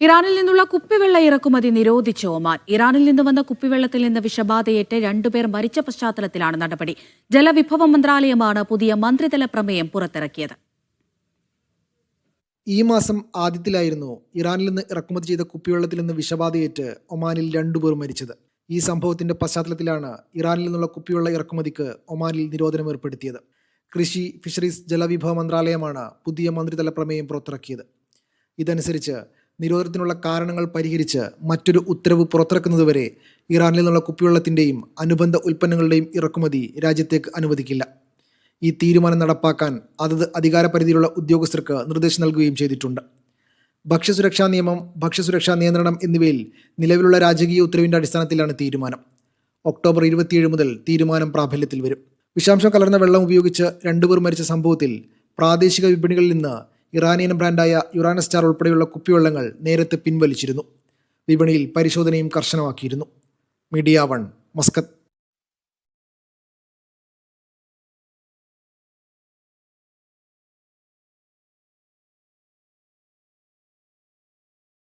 ഇറാനിൽ നിന്നുള്ള കുപ്പിവെള്ള ഇറക്കുമതി നിരോധിച്ച ഒമാൻ. ഇറാനിൽ നിന്ന് വന്ന കുപ്പിവെള്ളത്തിൽ നിന്ന് വിഷബാധയേറ്റ് രണ്ടുപേർ മരിച്ച പശ്ചാത്തലത്തിലാണ് നടപടി. ജലവിഭവ മന്ത്രാലയമാണ് പുതിയ മന്ത്രിതല പ്രമേയം പുറത്തിറക്കിയത്. ഈ മാസം ആദ്യത്തിലായിരുന്നു ഇറാനിൽ നിന്ന് ഇറക്കുമതി ചെയ്ത കുപ്പിവെള്ളത്തിൽ നിന്ന് വിഷബാധയേറ്റ് ഒമാനിൽ രണ്ടുപേർ മരിച്ചത്. ഈ സംഭവത്തിന്റെ പശ്ചാത്തലത്തിലാണ് ഇറാനിൽ നിന്നുള്ള കുപ്പിവെള്ള ഇറക്കുമതിക്ക് ഒമാനിൽ നിരോധനം ഏർപ്പെടുത്തിയത്. കൃഷി ഫിഷറീസ് ജലവിഭവ മന്ത്രാലയമാണ് പുതിയ മന്ത്രിതല പ്രമേയം പുറത്തിറക്കിയത്. ഇതനുസരിച്ച് നിരോധനത്തിനുള്ള കാരണങ്ങൾ പരിഹരിച്ച് മറ്റൊരു ഉത്തരവ് പുറത്തിറക്കുന്നതുവരെ ഇറാനിൽ നിന്നുള്ള കുപ്പിവെള്ളത്തിന്റെയും അനുബന്ധ ഉൽപ്പന്നങ്ങളുടെയും ഇറക്കുമതി രാജ്യത്തേക്ക് അനുവദിക്കില്ല. ഈ തീരുമാനം നടപ്പാക്കാൻ അതത് അധികാരപരിധിയിലുള്ള ഉദ്യോഗസ്ഥർക്ക് നിർദ്ദേശം നൽകുകയും ചെയ്തിട്ടുണ്ട്. ഭക്ഷ്യസുരക്ഷാ നിയമം ഭക്ഷ്യസുരക്ഷാ നിയന്ത്രണം എന്നിവയിൽ നിലവിലുള്ള രാജകീയ ഉത്തരവിന്റെ അടിസ്ഥാനത്തിലാണ് തീരുമാനം. ഒക്ടോബർ ഇരുപത്തിയേഴ് മുതൽ തീരുമാനം പ്രാബല്യത്തിൽ വരും. വിഷാംശം കലർന്ന വെള്ളം ഉപയോഗിച്ച് രണ്ടുപേർ മരിച്ച സംഭവത്തിൽ പ്രാദേശിക വിപണികളിൽ നിന്ന് ഇറാനിയൻ ബ്രാൻഡായ യുറാന സ്റ്റാർ ഉൾപ്പെടെയുള്ള കുപ്പിവെള്ളങ്ങൾ നേരത്തെ പിൻവലിച്ചിരുന്നു. വിപണിയിൽ പരിശോധനയും കർശനമാക്കിയിരുന്നു. Media one Muscat.